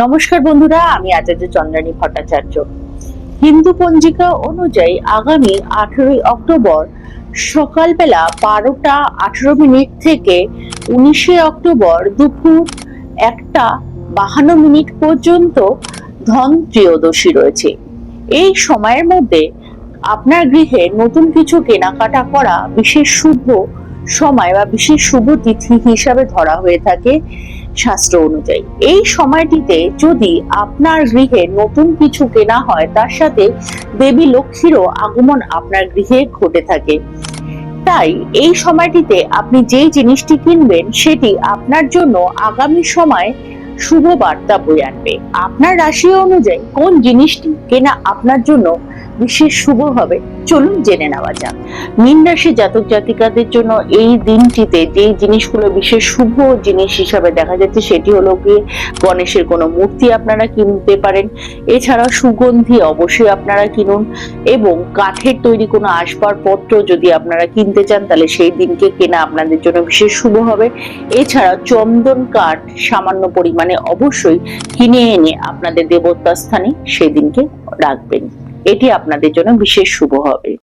নমস্কার বন্ধুরা, আমি আচার্য চন্দ্রানী ভট্টাচার্য। হিন্দু পঞ্জিকা অনুযায়ী আগামী আঠেরোই অক্টোবর সকালবেলা বারোটা আঠেরো মিনিট থেকে উনিশে অক্টোবর দুপুর একটা বাহান্ন মিনিট পর্যন্ত ধন ত্রয়োদশী রয়েছে। এই সময়ের মধ্যে আপনার গৃহে নতুন কিছু কেনাকাটা করা বিশেষ শুভ সময় বা বিশেষ শুভ তিথি হিসাবে ধরা হয়ে থাকে। শাস্ত্র অনুযায়ী। এই সময়টিতে যদি আপনার গৃহে নতুন কিছু কেনা হয়, তার সাথে দেবী লক্ষ্মীরও আগমন আপনার গৃহে ঘটে থাকে। তাই এই সময়টিতে আপনি যেই জিনিসটি কিনবেন, সেটি আপনার জন্য আগামী সময় শুভ বার্তা বয়ে আনবে। আপনার রাশি অনুযায়ী কোন জিনিসটি কেনা আপনার জন্য বিশেষ শুভ হবে। চলুন জেনে নেওয়া যাক। মীন রাশি জাতক জাতিকাদের জন্য এই দিনটিতে যেই জিনিসগুলো বিশেষ শুভ জিনিস হিসাবে দেখা যাচ্ছে, সেটি হলো গিয়ে গণেশের কোনো মূর্তি আপনারা কিনতে পারেন। এছাড়া সুগন্ধি অবশ্যই আপনারা কিনুন এবং কাঠের তৈরি কোনো আসবাবপত্র যদি আপনারা কিনতে চান, তাহলে সেই দিনকে কেনা আপনাদের জন্য বিশেষ শুভ হবে। এছাড়া চন্দন কাঠ সামান্য পরিমাণে অবশ্যই কিনে এনে আপনাদের দেবতা স্থানে সেদিনকে রাখবেন। এটি আপনাদের জন্য বিশেষ শুভ হবে।